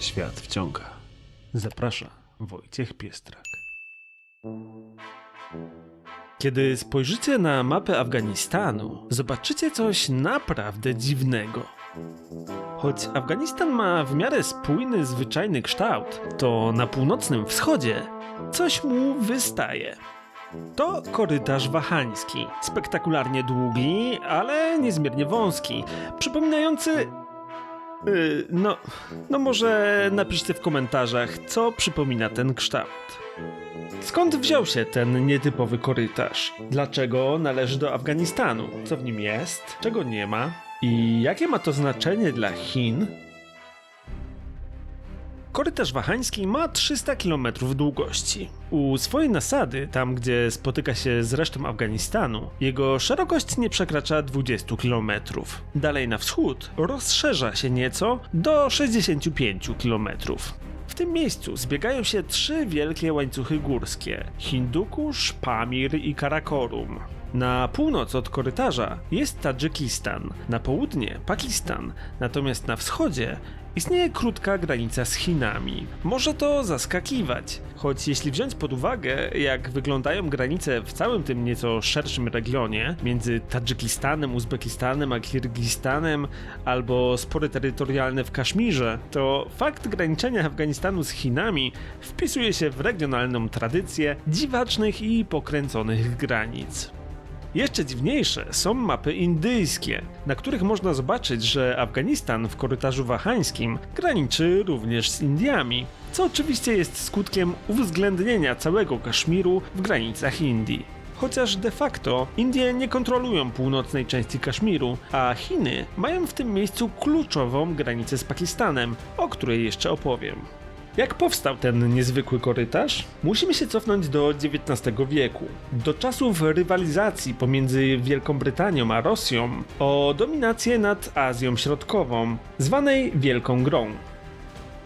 Świat wciąga. Zaprasza Wojciech Piestrak. Kiedy spojrzycie na mapę Afganistanu, zobaczycie coś naprawdę dziwnego. Choć Afganistan ma w miarę spójny, zwyczajny kształt, to na północnym wschodzie coś mu wystaje. To korytarz wahański, spektakularnie długi, ale niezmiernie wąski, przypominający Yy, no, no może napiszcie w komentarzach, co przypomina ten kształt. Skąd wziął się ten nietypowy korytarz? Dlaczego należy do Afganistanu? Co w nim jest? Czego nie ma? I jakie ma to znaczenie dla Chin? Korytarz wahański ma 300 km długości. U swojej nasady, tam gdzie spotyka się z resztą Afganistanu, jego szerokość nie przekracza 20 km. Dalej na wschód rozszerza się nieco do 65 km. W tym miejscu zbiegają się trzy wielkie łańcuchy górskie: Hindukusz, Pamir i Karakorum. Na północ od korytarza jest Tadżykistan, na południe Pakistan, natomiast na wschodzie istnieje krótka granica z Chinami. Może to zaskakiwać, choć jeśli wziąć pod uwagę, jak wyglądają granice w całym tym nieco szerszym regionie, między Tadżykistanem, Uzbekistanem a Kirgistanem, albo spory terytorialne w Kaszmirze, to fakt graniczenia Afganistanu z Chinami wpisuje się w regionalną tradycję dziwacznych i pokręconych granic. Jeszcze dziwniejsze są mapy indyjskie, na których można zobaczyć, że Afganistan w korytarzu wahańskim graniczy również z Indiami, co oczywiście jest skutkiem uwzględnienia całego Kaszmiru w granicach Indii. Chociaż de facto Indie nie kontrolują północnej części Kaszmiru, a Chiny mają w tym miejscu kluczową granicę z Pakistanem, o której jeszcze opowiem. Jak powstał ten niezwykły korytarz? Musimy się cofnąć do XIX wieku, do czasów rywalizacji pomiędzy Wielką Brytanią a Rosją o dominację nad Azją Środkową, zwanej Wielką Grą.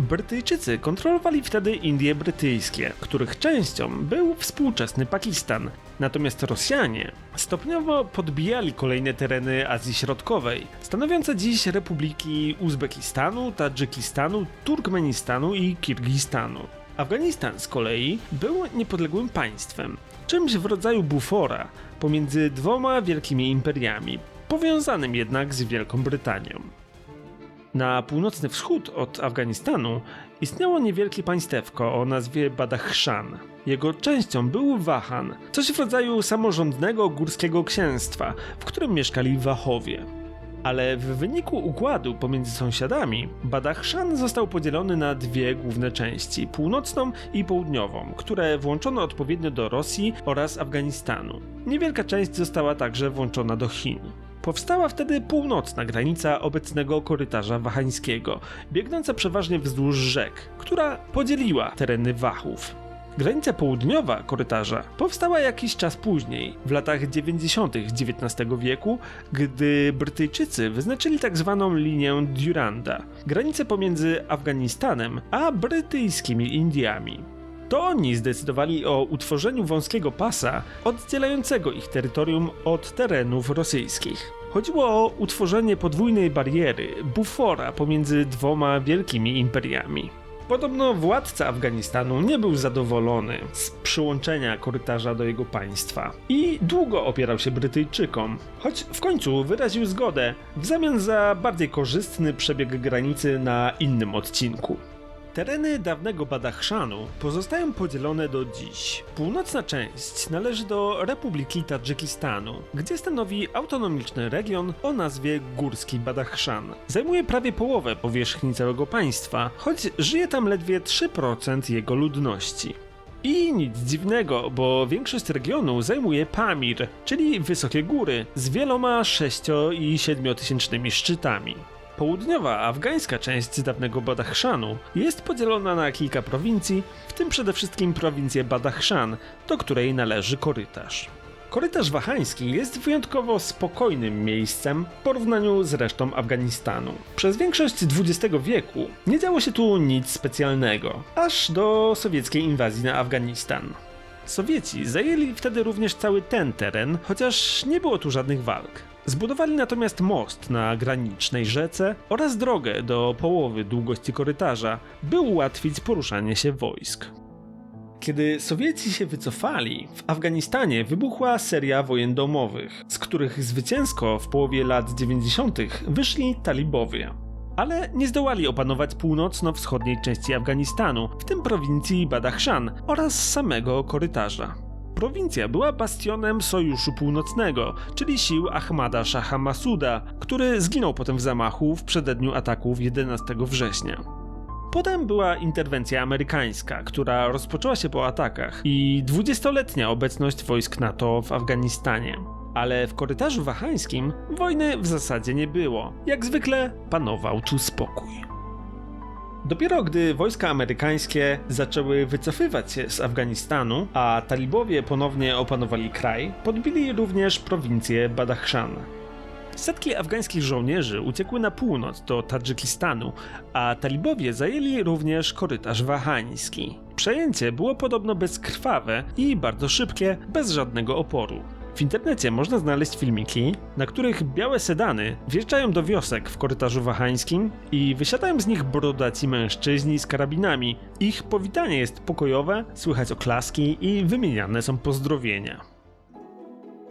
Brytyjczycy kontrolowali wtedy Indie Brytyjskie, których częścią był współczesny Pakistan. Natomiast Rosjanie stopniowo podbijali kolejne tereny Azji Środkowej, stanowiące dziś republiki Uzbekistanu, Tadżykistanu, Turkmenistanu i Kirgistanu. Afganistan z kolei był niepodległym państwem, czymś w rodzaju bufora pomiędzy dwoma wielkimi imperiami, powiązanym jednak z Wielką Brytanią. Na północny wschód od Afganistanu istniało niewielkie państewko o nazwie Badachshan. Jego częścią był Wahan, coś w rodzaju samorządnego górskiego księstwa, w którym mieszkali Wahowie. Ale w wyniku układu pomiędzy sąsiadami, Badachshan został podzielony na dwie główne części północną i południową, które włączono odpowiednio do Rosji oraz Afganistanu. Niewielka część została także włączona do Chin. Powstała wtedy północna granica obecnego korytarza wahańskiego, biegnąca przeważnie wzdłuż rzek, która podzieliła tereny Wachów. Granica południowa korytarza powstała jakiś czas później, w latach 90. XIX wieku, gdy Brytyjczycy wyznaczyli tak zwaną linię Duranda, granicę pomiędzy Afganistanem a brytyjskimi Indiami. To oni zdecydowali o utworzeniu wąskiego pasa oddzielającego ich terytorium od terenów rosyjskich. Chodziło o utworzenie podwójnej bariery, bufora pomiędzy dwoma wielkimi imperiami. Podobno władca Afganistanu nie był zadowolony z przyłączenia korytarza do jego państwa i długo opierał się Brytyjczykom, choć w końcu wyraził zgodę w zamian za bardziej korzystny przebieg granicy na innym odcinku. Tereny dawnego Badachszanu pozostają podzielone do dziś. Północna część należy do Republiki Tadżykistanu, gdzie stanowi autonomiczny region o nazwie Górski Badachszan. Zajmuje prawie połowę powierzchni całego państwa, choć żyje tam ledwie 3% jego ludności. I nic dziwnego, bo większość regionu zajmuje Pamir, czyli wysokie góry z wieloma 6 i 7 tysięcznymi szczytami. Południowa afgańska część dawnego Badachszanu jest podzielona na kilka prowincji, w tym przede wszystkim prowincję Badachszan, do której należy korytarz. Korytarz wahański jest wyjątkowo spokojnym miejscem w porównaniu z resztą Afganistanu. Przez większość XX wieku nie działo się tu nic specjalnego, aż do sowieckiej inwazji na Afganistan. Sowieci zajęli wtedy również cały ten teren, chociaż nie było tu żadnych walk. Zbudowali natomiast most na granicznej rzece oraz drogę do połowy długości korytarza, by ułatwić poruszanie się wojsk. Kiedy Sowieci się wycofali, w Afganistanie wybuchła seria wojen domowych, z których zwycięsko w połowie lat 90. wyszli talibowie. Ale nie zdołali opanować północno-wschodniej części Afganistanu, w tym prowincji Badachshan oraz samego korytarza. Prowincja była bastionem Sojuszu Północnego, czyli sił Ahmada Shaha Masuda, który zginął potem w zamachu w przededniu ataków 11 września. Potem była interwencja amerykańska, która rozpoczęła się po atakach i 20-letnia obecność wojsk NATO w Afganistanie. Ale w korytarzu wahańskim wojny w zasadzie nie było. Jak zwykle panował tu spokój. Dopiero gdy wojska amerykańskie zaczęły wycofywać się z Afganistanu, a talibowie ponownie opanowali kraj, podbili również prowincję Badachshan. Setki afgańskich żołnierzy uciekły na północ do Tadżykistanu, a talibowie zajęli również korytarz wahański. Przejęcie było podobno bezkrwawe i bardzo szybkie, bez żadnego oporu. W internecie można znaleźć filmiki, na których białe sedany wjeżdżają do wiosek w korytarzu wahańskim i wysiadają z nich brodaci mężczyźni z karabinami. Ich powitanie jest pokojowe, słychać oklaski i wymieniane są pozdrowienia.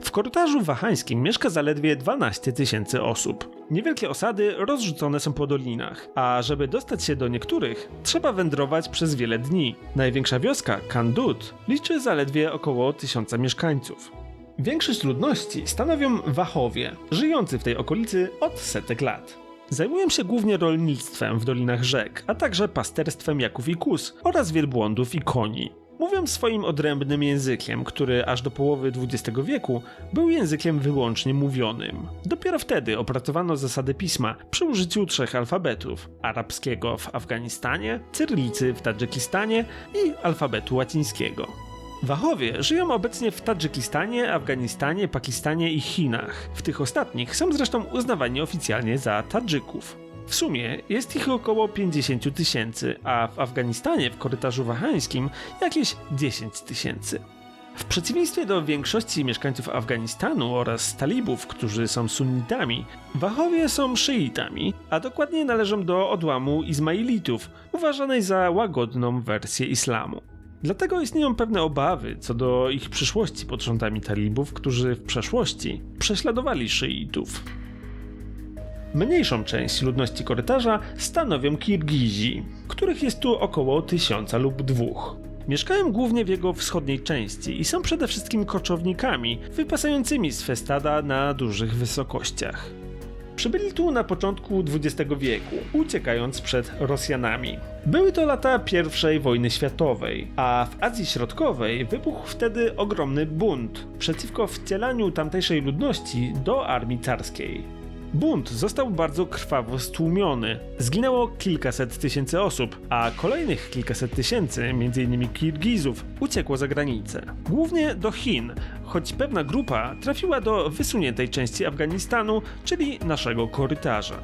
W korytarzu wahańskim mieszka zaledwie 12 tysięcy osób. Niewielkie osady rozrzucone są po dolinach, a żeby dostać się do niektórych, trzeba wędrować przez wiele dni. Największa wioska, Kandut, liczy zaledwie około tysiąca mieszkańców. Większość ludności stanowią Wachowie, żyjący w tej okolicy od setek lat. Zajmują się głównie rolnictwem w dolinach rzek, a także pasterstwem jaków i kus oraz wielbłądów i koni. Mówią swoim odrębnym językiem, który aż do połowy XX wieku był językiem wyłącznie mówionym. Dopiero wtedy opracowano zasady pisma przy użyciu trzech alfabetów: arabskiego w Afganistanie, cyrlicy w Tadżykistanie i alfabetu łacińskiego. Wachowie żyją obecnie w Tadżykistanie, Afganistanie, Pakistanie i Chinach. W tych ostatnich są zresztą uznawani oficjalnie za Tadżyków. W sumie jest ich około 50 tysięcy, a w Afganistanie w korytarzu wahańskim jakieś 10 tysięcy. W przeciwieństwie do większości mieszkańców Afganistanu oraz talibów, którzy są sunnitami, Wahowie są szyitami, a dokładnie należą do odłamu Izmailitów, uważanej za łagodną wersję islamu. Dlatego istnieją pewne obawy co do ich przyszłości pod rządami talibów, którzy w przeszłości prześladowali szyitów. Mniejszą część ludności korytarza stanowią Kirgizi, których jest tu około tysiąca lub dwóch. Mieszkają głównie w jego wschodniej części i są przede wszystkim koczownikami, wypasającymi swe stada na dużych wysokościach. Przybyli tu na początku XX wieku, uciekając przed Rosjanami. Były to lata I wojny światowej, a w Azji Środkowej wybuchł wtedy ogromny bunt przeciwko wcielaniu tamtejszej ludności do armii carskiej. Bunt został bardzo krwawo stłumiony. Zginęło kilkaset tysięcy osób, a kolejnych kilkaset tysięcy, m.in. Kirgizów, uciekło za granicę. Głównie do Chin, choć pewna grupa trafiła do wysuniętej części Afganistanu, czyli naszego korytarza.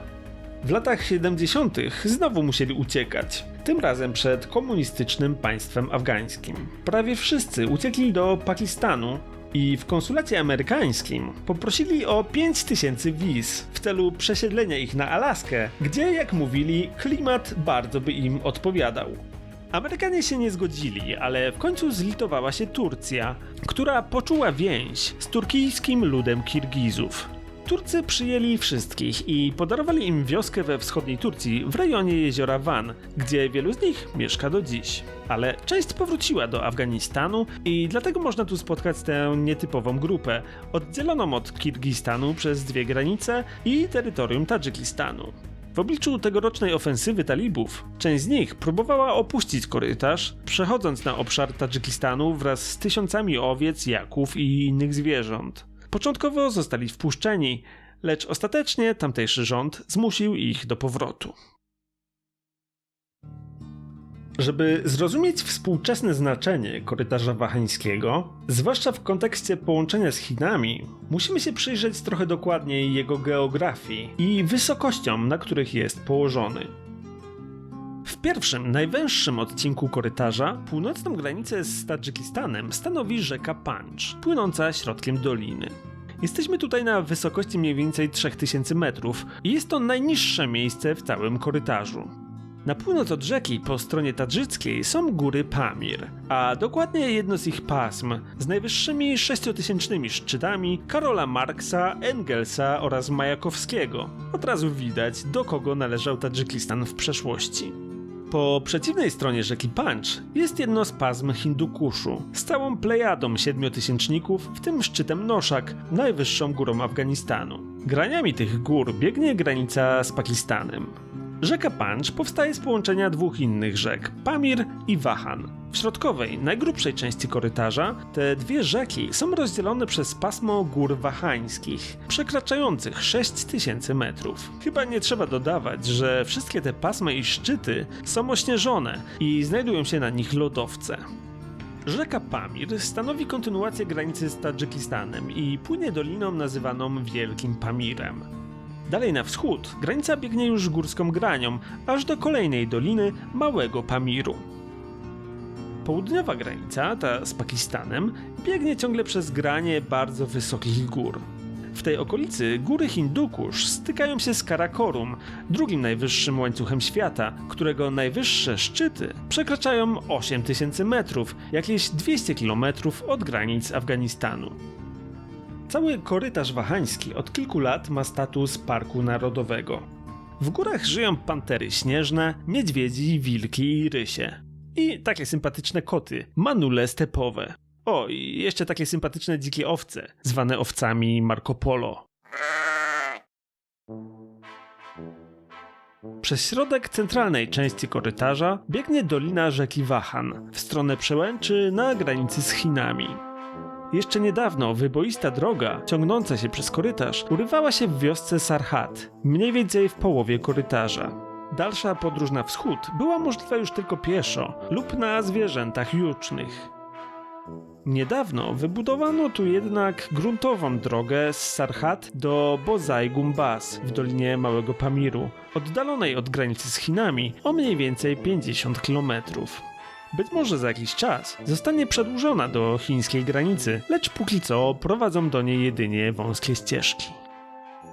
W latach 70. znowu musieli uciekać, tym razem przed komunistycznym państwem afgańskim. Prawie wszyscy uciekli do Pakistanu, i w konsulacie amerykańskim poprosili o 5000 wiz w celu przesiedlenia ich na Alaskę, gdzie, jak mówili, klimat bardzo by im odpowiadał. Amerykanie się nie zgodzili, ale w końcu zlitowała się Turcja, która poczuła więź z turkijskim ludem Kirgizów. Turcy przyjęli wszystkich i podarowali im wioskę we wschodniej Turcji w rejonie jeziora Van, gdzie wielu z nich mieszka do dziś. Ale część powróciła do Afganistanu i dlatego można tu spotkać tę nietypową grupę, oddzieloną od Kirgistanu przez dwie granice i terytorium Tadżykistanu. W obliczu tegorocznej ofensywy talibów, część z nich próbowała opuścić korytarz, przechodząc na obszar Tadżykistanu wraz z tysiącami owiec, jaków i innych zwierząt. Początkowo zostali wpuszczeni, lecz ostatecznie tamtejszy rząd zmusił ich do powrotu. Żeby zrozumieć współczesne znaczenie korytarza wahańskiego, zwłaszcza w kontekście połączenia z Chinami, musimy się przyjrzeć trochę dokładniej jego geografii i wysokościom, na których jest położony. W pierwszym, najwęższym odcinku korytarza północną granicę z Tadżykistanem stanowi rzeka Pancz, płynąca środkiem doliny. Jesteśmy tutaj na wysokości mniej więcej 3000 metrów i jest to najniższe miejsce w całym korytarzu. Na północ od rzeki po stronie tadżyckiej są góry Pamir, a dokładnie jedno z ich pasm z najwyższymi sześciotysięcznymi szczytami Karola Marksa, Engelsa oraz Majakowskiego. Od razu widać, do kogo należał Tadżykistan w przeszłości. Po przeciwnej stronie rzeki Pancz jest jedno z pasm Hindukuszu z całą plejadą siedmiotysięczników, w tym szczytem Noszak, najwyższą górą Afganistanu. Graniami tych gór biegnie granica z Pakistanem. Rzeka Pancz powstaje z połączenia dwóch innych rzek, Pamir i Wahan. W środkowej, najgrubszej części korytarza, te dwie rzeki są rozdzielone przez pasmo gór wahańskich, przekraczających 6000 metrów. Chyba nie trzeba dodawać, że wszystkie te pasma i szczyty są ośnieżone i znajdują się na nich lodowce. Rzeka Pamir stanowi kontynuację granicy z Tadżykistanem i płynie doliną nazywaną Wielkim Pamirem. Dalej na wschód granica biegnie już górską granią, aż do kolejnej doliny Małego Pamiru. Południowa granica, ta z Pakistanem, biegnie ciągle przez granie bardzo wysokich gór. W tej okolicy góry Hindukusz stykają się z Karakorum, drugim najwyższym łańcuchem świata, którego najwyższe szczyty przekraczają 8000 metrów, jakieś 200 km od granic Afganistanu. Cały korytarz wahański od kilku lat ma status parku narodowego. W górach żyją pantery śnieżne, niedźwiedzi, wilki i rysie. I takie sympatyczne koty, manule stepowe. O, i jeszcze takie sympatyczne dzikie owce, zwane owcami Marco Polo. Przez środek centralnej części korytarza biegnie dolina rzeki Wahan w stronę przełęczy na granicy z Chinami. Jeszcze niedawno wyboista droga ciągnąca się przez korytarz urywała się w wiosce Sarhat, mniej więcej w połowie korytarza. Dalsza podróż na wschód była możliwa już tylko pieszo lub na zwierzętach jucznych. Niedawno wybudowano tu jednak gruntową drogę z Sarhat do Bozai Gumbaz w dolinie Małego Pamiru, oddalonej od granicy z Chinami o mniej więcej 50 kilometrów. Być może za jakiś czas zostanie przedłużona do chińskiej granicy, lecz póki co prowadzą do niej jedynie wąskie ścieżki.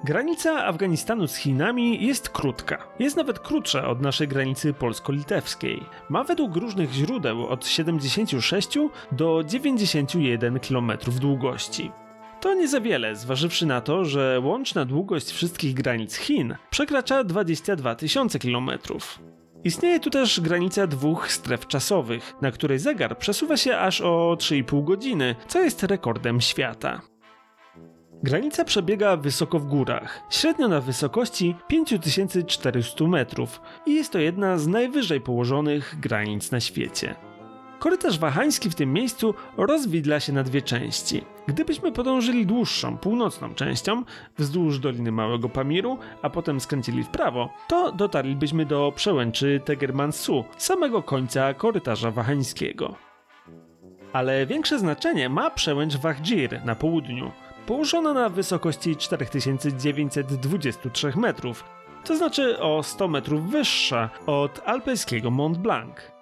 Granica Afganistanu z Chinami jest krótka. Jest nawet krótsza od naszej granicy polsko-litewskiej. Ma według różnych źródeł od 76 do 91 km długości. To nie za wiele, zważywszy na to, że łączna długość wszystkich granic Chin przekracza 22 tysiące kilometrów. Istnieje tu też granica dwóch stref czasowych, na której zegar przesuwa się aż o 3,5 godziny, co jest rekordem świata. Granica przebiega wysoko w górach, średnio na wysokości 5400 metrów i jest to jedna z najwyżej położonych granic na świecie. Korytarz wahański w tym miejscu rozwidla się na dwie części. Gdybyśmy podążyli dłuższą, północną częścią wzdłuż Doliny Małego Pamiru, a potem skręcili w prawo, to dotarlibyśmy do przełęczy Tegermansu, samego końca korytarza wahańskiego. Ale większe znaczenie ma przełęcz Wahdzir na południu, położona na wysokości 4923 metrów, to znaczy o 100 metrów wyższa od alpejskiego Mont Blanc.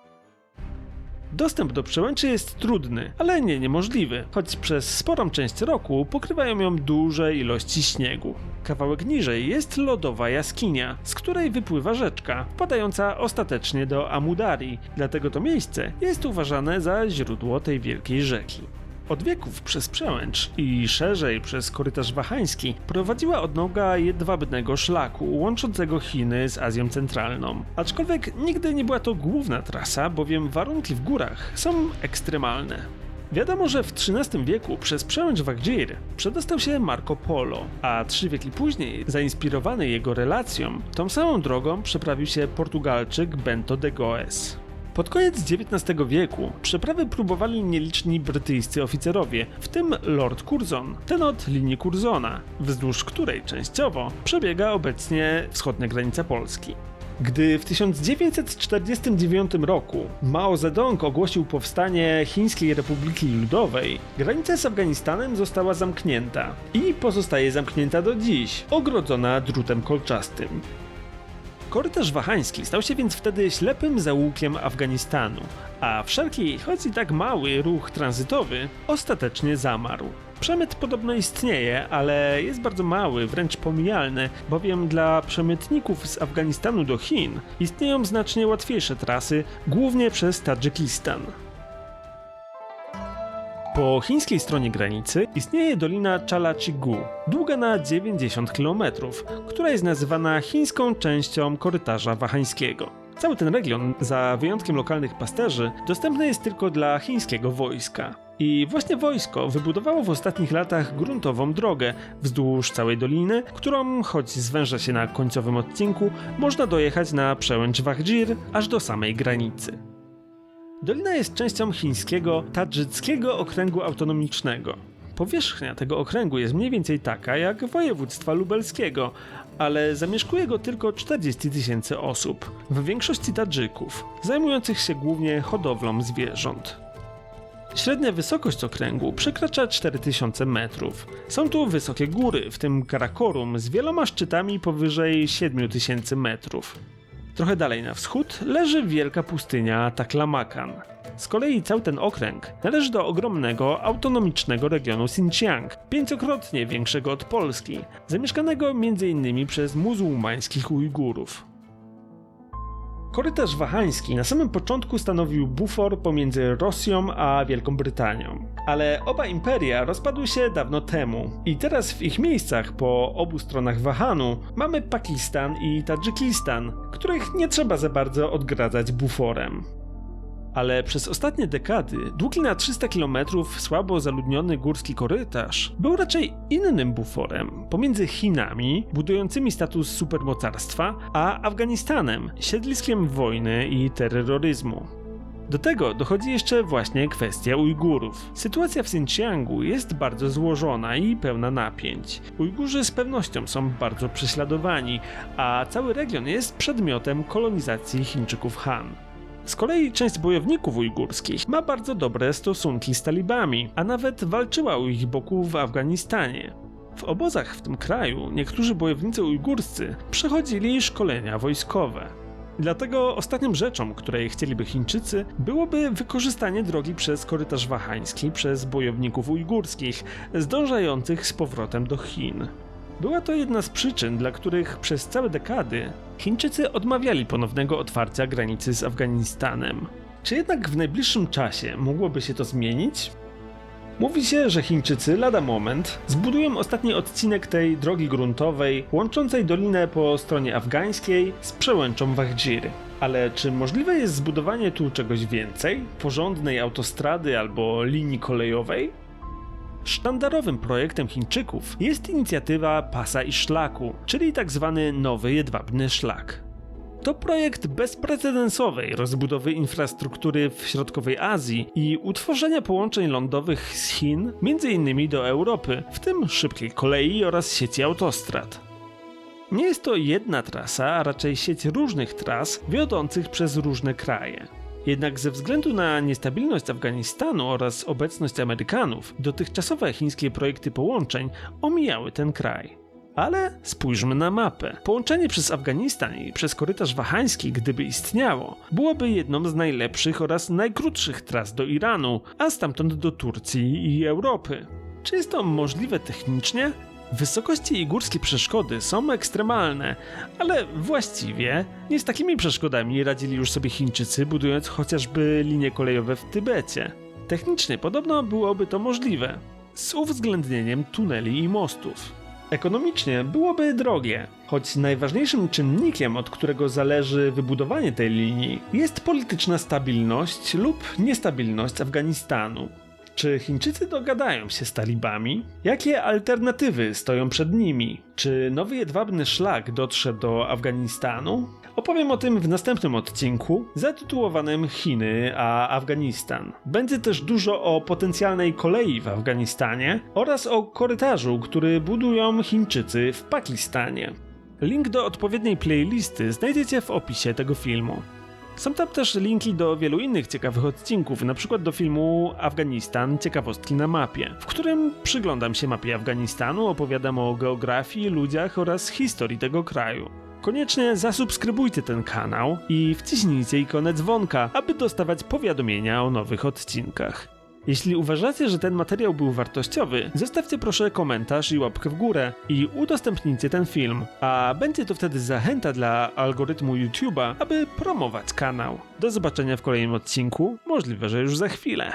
Dostęp do przełęczy jest trudny, ale nie niemożliwy, choć przez sporą część roku pokrywają ją duże ilości śniegu. Kawałek niżej jest lodowa jaskinia, z której wypływa rzeczka, wpadająca ostatecznie do Amudari, dlatego to miejsce jest uważane za źródło tej wielkiej rzeki. Od wieków przez przełęcz i szerzej przez korytarz wahański prowadziła odnoga jedwabnego szlaku łączącego Chiny z Azją Centralną. Aczkolwiek nigdy nie była to główna trasa, bowiem warunki w górach są ekstremalne. Wiadomo, że w XIII wieku przez przełęcz Wagdzir przedostał się Marco Polo, a trzy wieki później, zainspirowany jego relacją, tą samą drogą przeprawił się Portugalczyk Bento de Goes. Pod koniec XIX wieku przeprawy próbowali nieliczni brytyjscy oficerowie, w tym Lord Curzon, ten od linii Curzona, wzdłuż której częściowo przebiega obecnie wschodnia granica Polski. Gdy w 1949 roku Mao Zedong ogłosił powstanie Chińskiej Republiki Ludowej, granica z Afganistanem została zamknięta i pozostaje zamknięta do dziś, ogrodzona drutem kolczastym. Korytarz wahański stał się więc wtedy ślepym zaułkiem Afganistanu, a wszelki, choć i tak mały ruch tranzytowy ostatecznie zamarł. Przemyt podobno istnieje, ale jest bardzo mały, wręcz pomijalny, bowiem dla przemytników z Afganistanu do Chin istnieją znacznie łatwiejsze trasy, głównie przez Tadżykistan. Po chińskiej stronie granicy istnieje dolina Chalachigu, długa na 90 km, która jest nazywana chińską częścią korytarza wahańskiego. Cały ten region, za wyjątkiem lokalnych pasterzy, dostępny jest tylko dla chińskiego wojska. I właśnie wojsko wybudowało w ostatnich latach gruntową drogę wzdłuż całej doliny, którą, choć zwęża się na końcowym odcinku, można dojechać na przełęcz Wahjir aż do samej granicy. Dolina jest częścią chińskiego Tadżyckiego Okręgu Autonomicznego. Powierzchnia tego okręgu jest mniej więcej taka jak województwa lubelskiego, ale zamieszkuje go tylko 40 tysięcy osób, w większości Tadżyków, zajmujących się głównie hodowlą zwierząt. Średnia wysokość okręgu przekracza 4000 metrów. Są tu wysokie góry, w tym Karakorum z wieloma szczytami powyżej 7000 metrów. Trochę dalej na wschód leży wielka pustynia Taklamakan. Z kolei cały ten okręg należy do ogromnego, autonomicznego regionu Xinjiang, pięciokrotnie większego od Polski, zamieszkanego m.in. przez muzułmańskich Ujgurów. Korytarz wahański na samym początku stanowił bufor pomiędzy Rosją a Wielką Brytanią. Ale oba imperia rozpadły się dawno temu i teraz w ich miejscach po obu stronach Wahanu mamy Pakistan i Tadżykistan, których nie trzeba za bardzo odgradzać buforem ale przez ostatnie dekady długi na 300 km słabo zaludniony górski korytarz był raczej innym buforem pomiędzy Chinami, budującymi status supermocarstwa, a Afganistanem, siedliskiem wojny i terroryzmu. Do tego dochodzi jeszcze właśnie kwestia Ujgurów. Sytuacja w Xinjiangu jest bardzo złożona i pełna napięć. Ujgurzy z pewnością są bardzo prześladowani, a cały region jest przedmiotem kolonizacji Chińczyków Han. Z kolei część bojowników ujgurskich ma bardzo dobre stosunki z talibami, a nawet walczyła u ich boku w Afganistanie. W obozach w tym kraju niektórzy bojownicy ujgurscy przechodzili szkolenia wojskowe. Dlatego ostatnią rzeczą, której chcieliby Chińczycy, byłoby wykorzystanie drogi przez korytarz wahański przez bojowników ujgurskich, zdążających z powrotem do Chin. Była to jedna z przyczyn, dla których przez całe dekady Chińczycy odmawiali ponownego otwarcia granicy z Afganistanem. Czy jednak w najbliższym czasie mogłoby się to zmienić? Mówi się, że Chińczycy lada moment zbudują ostatni odcinek tej drogi gruntowej łączącej dolinę po stronie afgańskiej z przełęczą Wahjir. Ale czy możliwe jest zbudowanie tu czegoś więcej? Porządnej autostrady albo linii kolejowej? Sztandarowym projektem Chińczyków jest inicjatywa Pasa i Szlaku, czyli tzw. Tak nowy jedwabny szlak. To projekt bezprecedensowej rozbudowy infrastruktury w środkowej Azji i utworzenia połączeń lądowych z Chin, m.in. do Europy, w tym szybkiej kolei oraz sieci autostrad. Nie jest to jedna trasa, a raczej sieć różnych tras wiodących przez różne kraje. Jednak ze względu na niestabilność Afganistanu oraz obecność Amerykanów, dotychczasowe chińskie projekty połączeń omijały ten kraj. Ale spójrzmy na mapę. Połączenie przez Afganistan i przez korytarz wahański, gdyby istniało, byłoby jedną z najlepszych oraz najkrótszych tras do Iranu, a stamtąd do Turcji i Europy. Czy jest to możliwe technicznie? Wysokości i górskie przeszkody są ekstremalne, ale właściwie nie z takimi przeszkodami radzili już sobie Chińczycy, budując chociażby linie kolejowe w Tybecie. Technicznie podobno byłoby to możliwe, z uwzględnieniem tuneli i mostów. Ekonomicznie byłoby drogie, choć najważniejszym czynnikiem, od którego zależy wybudowanie tej linii, jest polityczna stabilność lub niestabilność Afganistanu. Czy Chińczycy dogadają się z talibami? Jakie alternatywy stoją przed nimi? Czy nowy jedwabny szlak dotrze do Afganistanu? Opowiem o tym w następnym odcinku zatytułowanym Chiny a Afganistan. Będzie też dużo o potencjalnej kolei w Afganistanie oraz o korytarzu, który budują Chińczycy w Pakistanie. Link do odpowiedniej playlisty znajdziecie w opisie tego filmu. Są tam też linki do wielu innych ciekawych odcinków, przykład do filmu Afganistan Ciekawostki na mapie, w którym przyglądam się mapie Afganistanu, opowiadam o geografii, ludziach oraz historii tego kraju. Koniecznie zasubskrybujcie ten kanał i wciśnijcie ikonę dzwonka, aby dostawać powiadomienia o nowych odcinkach. Jeśli uważacie, że ten materiał był wartościowy, zostawcie proszę komentarz i łapkę w górę i udostępnijcie ten film, a będzie to wtedy zachęta dla algorytmu YouTube'a, aby promować kanał. Do zobaczenia w kolejnym odcinku, możliwe, że już za chwilę.